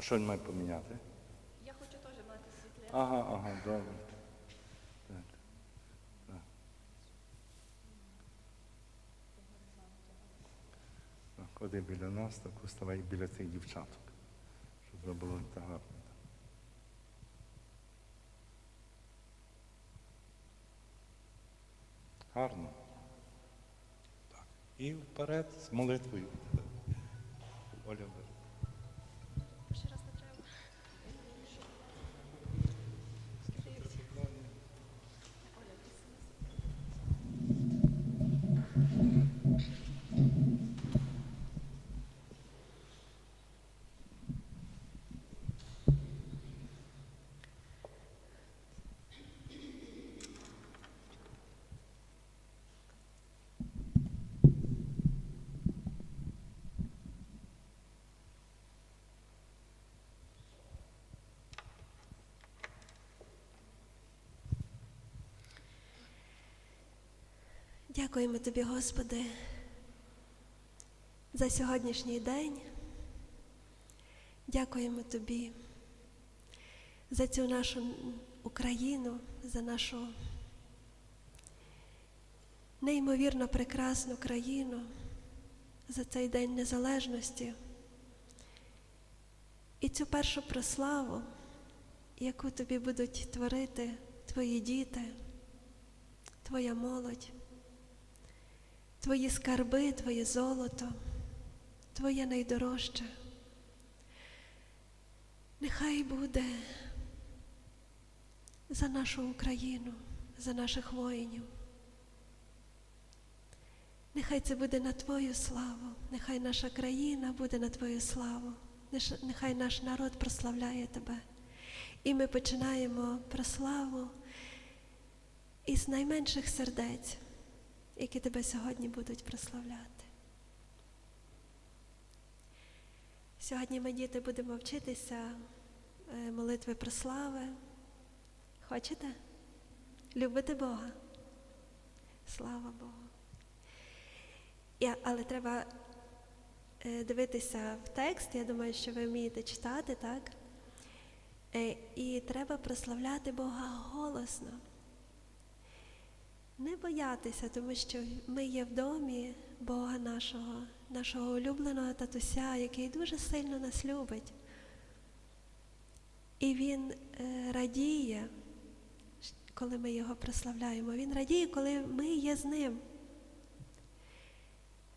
А що він має поміняти? Я хочу теж мати світле. Ага, ага, добре. Так. Так. Так, Ходи біля нас, так уставай біля цих дівчаток, щоб було так гарно. Гарно. Так. І вперед з молитвою. Оля, бери. Ще раз не треба. Дякуємо тобі, Господи, за сьогоднішній день. Дякуємо тобі за цю нашу Україну, за нашу неймовірно прекрасну країну, за цей День Незалежності і цю першу прославу, яку тобі будуть творити твої діти, твоя молодь твої скарби, твоє золото, твоє найдорожче. Нехай буде за нашу Україну, за наших воїнів. Нехай це буде на Твою славу, нехай наша країна буде на Твою славу, нехай наш народ прославляє Тебе. І ми починаємо прославу із найменших сердець які тебе сьогодні будуть прославляти. Сьогодні ми, діти, будемо вчитися е, молитви прослави. Хочете? Любите Бога? Слава Богу. Я, але треба е, дивитися в текст. Я думаю, що ви вмієте читати, так? Е, і треба прославляти Бога голосно. Не боятися, тому що ми є в домі Бога нашого, нашого улюбленого татуся, який дуже сильно нас любить. І Він е, радіє, коли ми його прославляємо. Він радіє, коли ми є з ним.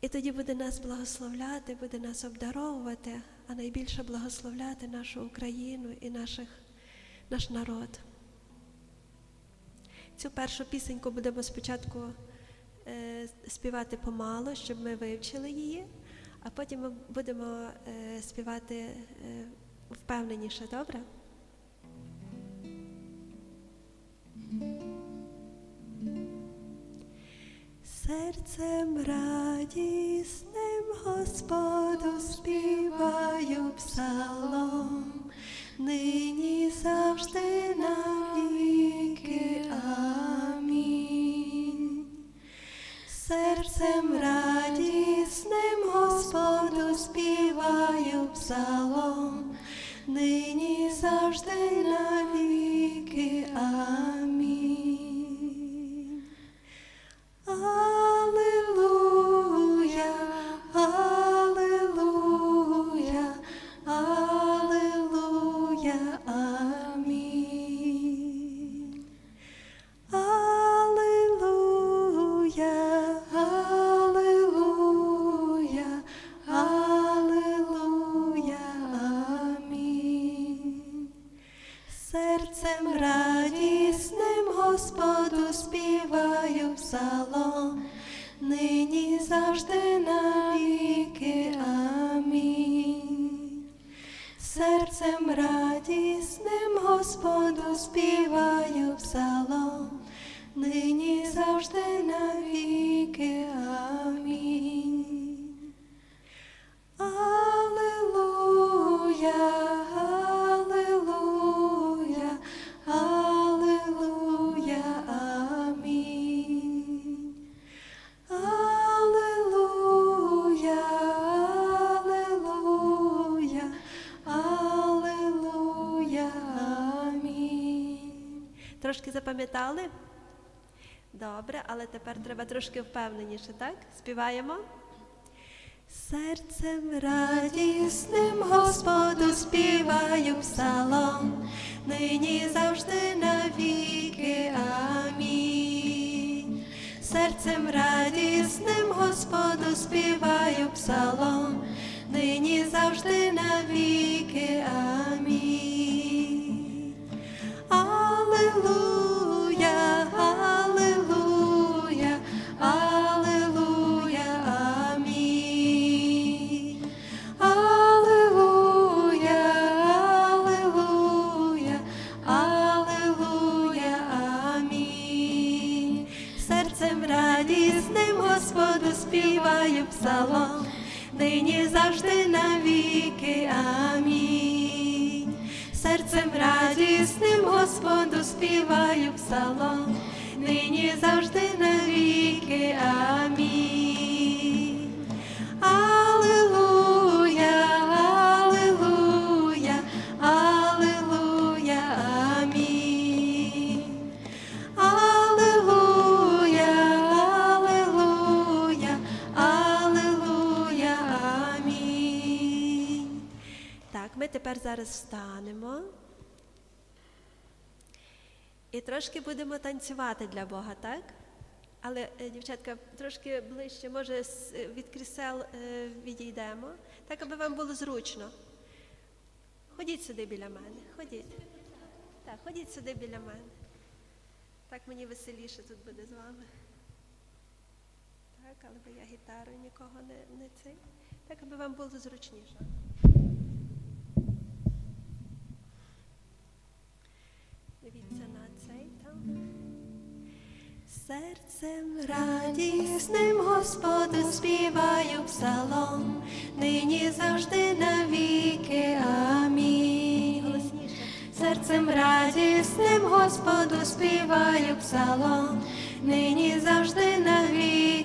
І тоді буде нас благословляти, буде нас обдаровувати, а найбільше благословляти нашу Україну і наших, наш народ. Цю першу пісеньку будемо спочатку е, співати помало, щоб ми вивчили її, а потім ми будемо е, співати е, впевненіше, добре? Серцем радісним Господу співаю псалом, нині завжди навіки. Амінь. Серцем радісним Господу співаю псалом, нині завжди навіки. Амінь. Аллилуйя, трошки запам'ятали? Добре, але тепер треба трошки впевненіше, так? Співаємо. Серцем радісним Господу співаю псалом, нині завжди навіки. Амінь. Серцем радісним Господу співаю псалом, нині завжди навіки. Амінь. Аллилуйя, нині завжди навіки. Амінь. Серцем радісним Господу співаю псалом, нині завжди навіки. Амінь. Зараз встанемо. І трошки будемо танцювати для Бога, так? Але, е, дівчатка, трошки ближче, може, е, від крісел е, відійдемо, так, аби вам було зручно. Ходіть сюди біля мене, ходіть. Так, ходіть сюди біля мене. Так мені веселіше тут буде з вами. Так, але я гітарою нікого не, не цей. Так, аби вам було зручніше. Дивіться на цей там. Серцем радісним Господу співаю псалом, нині завжди навіки. Амінь. Серцем радісним Господу співаю псалом, нині завжди навіки.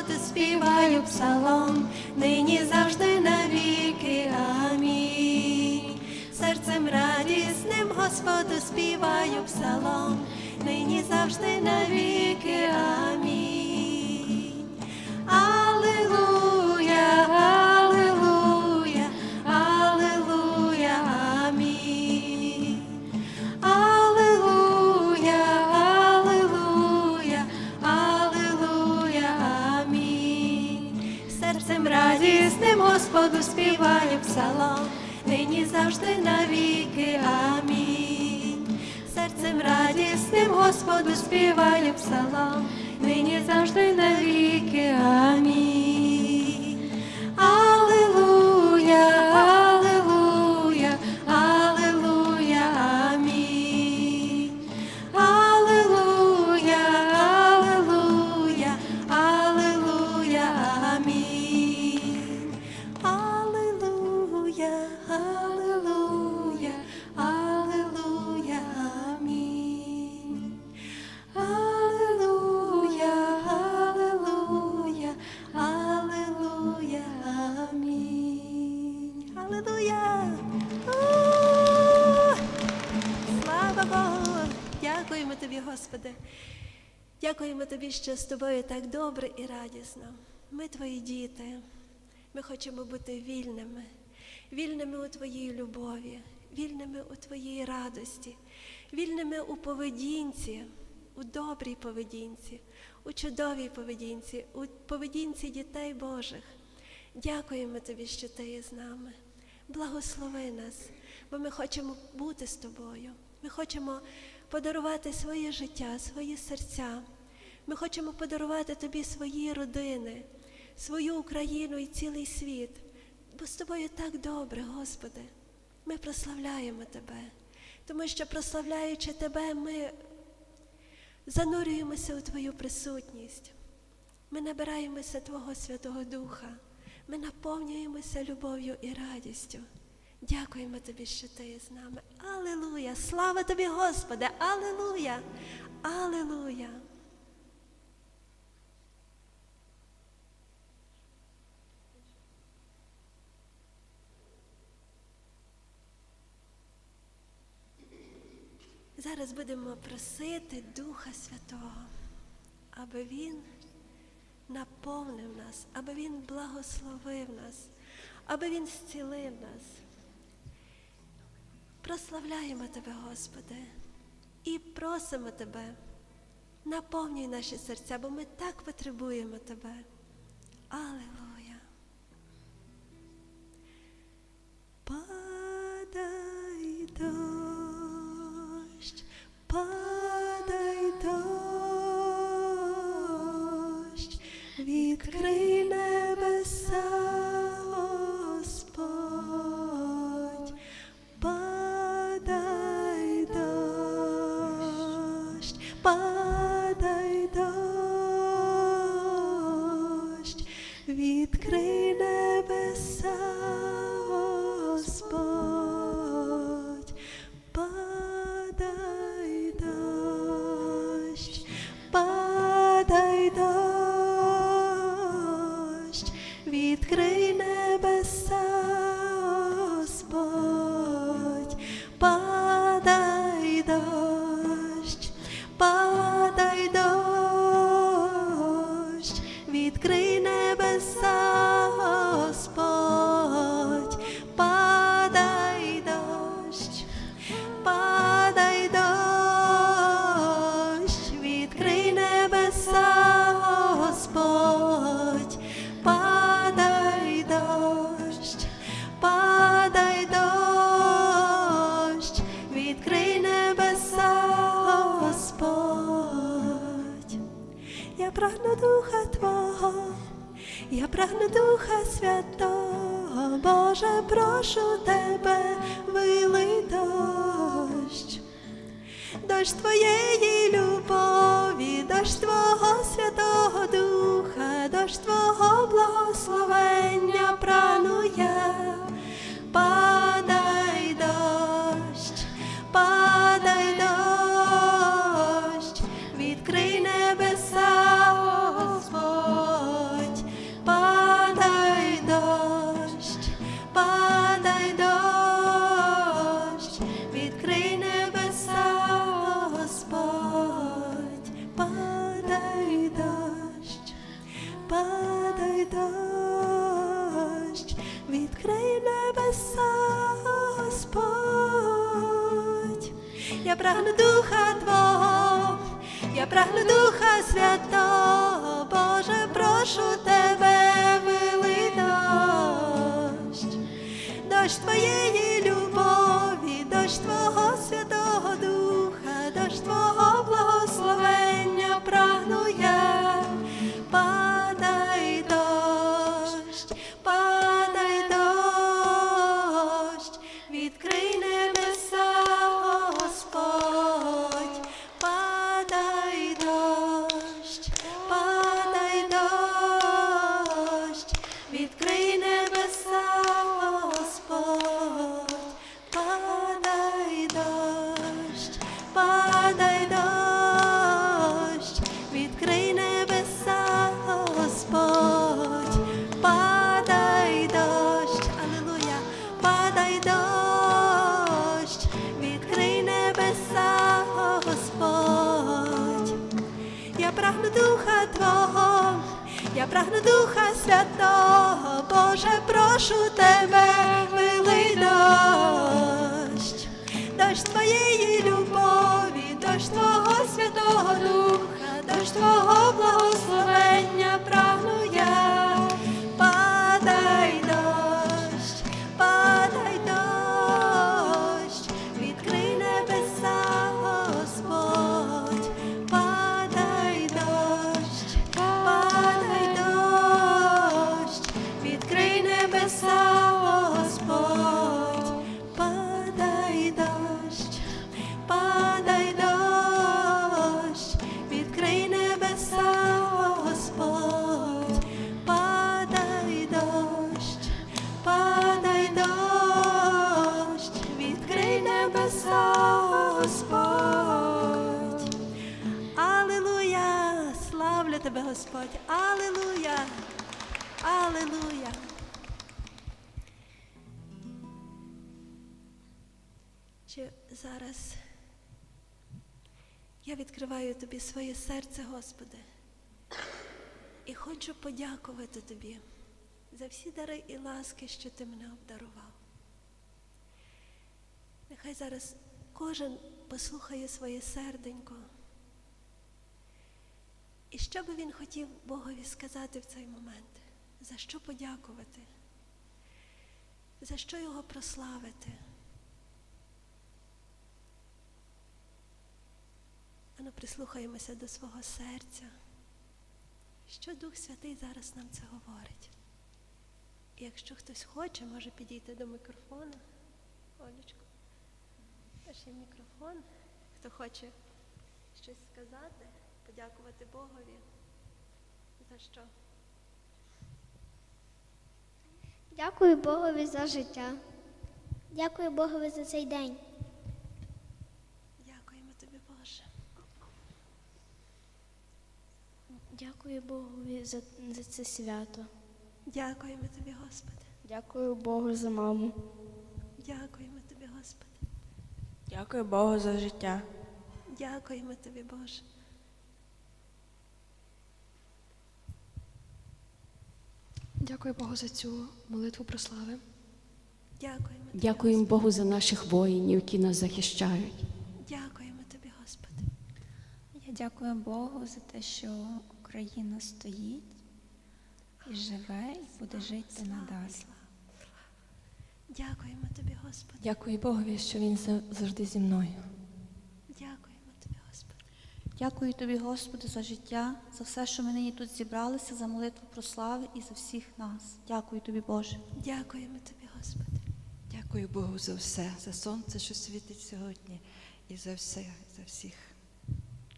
Господу співаю псалом, нині завжди навіки. Амінь. Серцем радісним Господу співаю псалом, нині завжди навіки. Амінь. Господу співає псалом, нині завжди навіки. Амінь. Серцем радісним Господу співає псалом, нині завжди навіки. Амінь. Господи. Дякуємо тобі, що з тобою так добре і радісно. Ми твої діти. Ми хочемо бути вільними, вільними у твоїй любові, вільними у твоїй радості, вільними у поведінці, у добрій поведінці, у чудовій поведінці, у поведінці дітей Божих. Дякуємо тобі, що ти є з нами. Благослови нас, бо ми хочемо бути з тобою. Ми хочемо подарувати своє життя, свої серця. Ми хочемо подарувати тобі свої родини, свою Україну і цілий світ. Бо з тобою так добре, Господи. Ми прославляємо Тебе, тому що, прославляючи Тебе, ми занурюємося у Твою присутність. Ми набираємося Твого Святого Духа, ми наповнюємося любов'ю і радістю. Дякуємо Тобі, що Ти є з нами. Алілуя! Слава Тобі, Господи! Алілуя! Алілуя! Зараз будемо просити Духа Святого, аби Він наповнив нас, аби Він благословив нас, аби Він зцілив нас. Прославляємо Тебе, Господи, і просимо Тебе, наповнюй наші серця, бо ми так потребуємо Тебе. Аллилуйя. Падай дощ, падай дощ, відкрий прагну Духа Твого, я прагну Духа Святого, Боже, прошу Тебе, вилий дощ. Дощ Твоєї любові, дощ Твого Святого Духа, дощ Твого благословення прагну тебе, Господь! Алілуя! Алілуя! Чи зараз я відкриваю тобі своє серце, Господи, і хочу подякувати тобі за всі дари і ласки, що ти мене обдарував. Нехай зараз кожен послухає своє серденько. І що би він хотів Богові сказати в цей момент? За що подякувати? За що його прославити? Ану, прислухаємося до свого серця. Що Дух Святий зараз нам це говорить? І якщо хтось хоче, може підійти до мікрофона. Олечко, теж є мікрофон. Хто хоче щось сказати, подякувати Богові. За що? Дякую Богові за життя. Дякую Богові за цей день. Дякуємо тобі, Боже. Дякую Богові за, за це свято. Дякуємо тобі, Господи. Дякую Богу за маму. Дякуємо тобі, Господи. Дякую Богу за життя. Дякуємо тобі, Боже. Дякую Богу за цю молитву прослави. Дякуємо тобі. Дякуємо Богу за наших воїнів, які нас захищають. Дякуємо тобі, Господи. Я дякую Богу за те, що Україна стоїть і живе, і буде жити надалі. Дякуємо тобі, Господи. Дякую Богові, що він завжди зі мною. Дякую тобі, Господи, за життя, за все, що ми нині тут зібралися, за молитву про слави і за всіх нас. Дякую тобі, Боже. Дякуємо тобі, Господи. Дякую Богу за все, за сонце, що світить сьогодні, і за все, за всіх.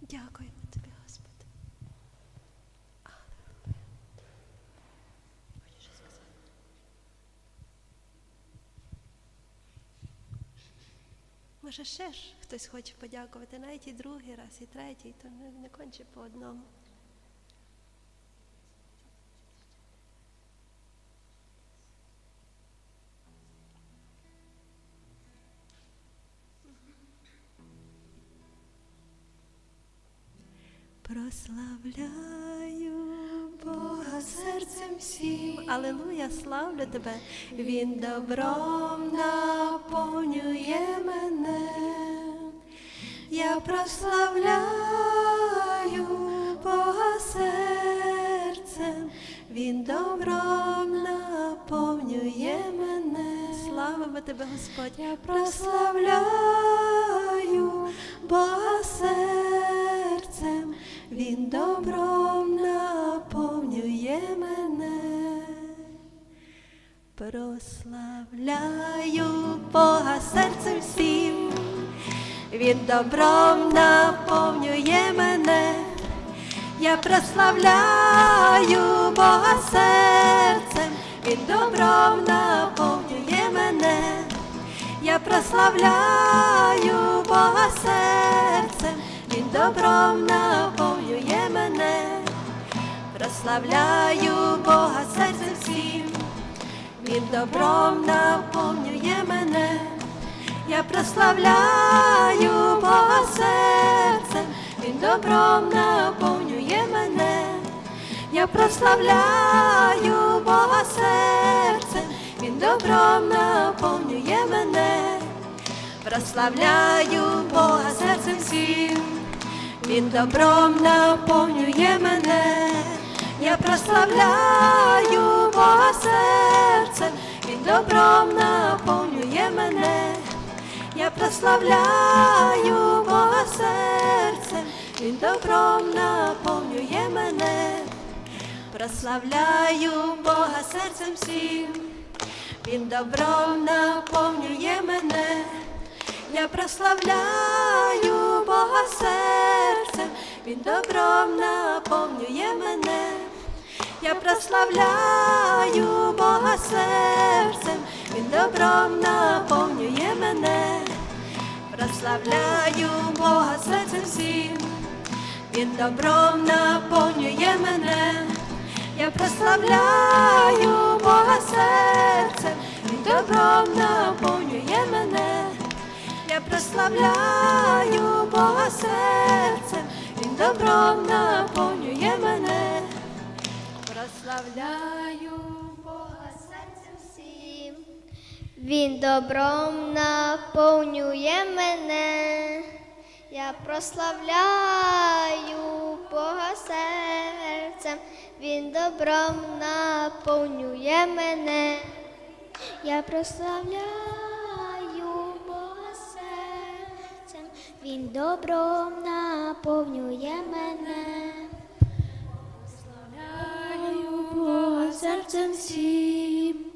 Дякуємо тобі, Господи. Може, ще ж хтось хоче подякувати, навіть і другий раз, і третій, то не, не конче по одному. Прославляю Бога серцем всім. Алелуя, славлю тебе. Він добром наповнює мене. Я прославляю Бога серцем. Він добром наповнює мене. Славимо тебе, Господь. Я прославляю Бога серцем. Він добром Прославляю Бога серцем всім, Він добром наповнює мене. Я прославляю Бога серцем, Він добром наповнює мене. Я прославляю Бога серцем, Він добром наповнює мене. Прославляю Бога серцем всім, Він добром наповнює мене. Я прославляю Бога серцем, Він добром наповнює мене. Я прославляю Бога серцем, Він добром наповнює мене. прославляю Бога серцем всім, Він добром наповнює мене, я прославляю Бога серцем, Він добром наповнює мене, я прославляю Бога серцем, Він добром наповнює мене, прославляю Бога серцем всім. Він добром наповнює мене, я прославляю Бога серцем, Він добром наповнює мене, я прославляю Бога серцем, Він добром наповнює мене, прославляю Бога серцем всім, Він добром наповнює мене. Я прославляю Бога серцем, Він добром наповнює мене. Я прославляю Бога серцем, Він добром наповнює мене. Прославляю Бога серцем всім. Він добром наповнює мене. Я прославляю Бога серцем. Він добром наповнює мене. Я прославляю Бога серцем. Він добром наповнює мене. Прославляю Бога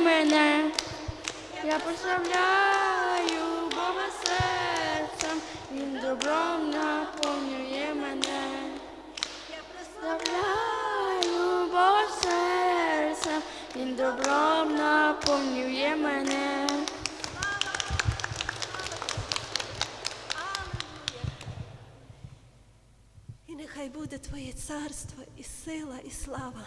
мене. Я прославляю Бога серцем, Він добром наповнює мене. Я прославляю Бога серцем, Він добром наповнює мене. І нехай буде Твоє царство, і сила, і слава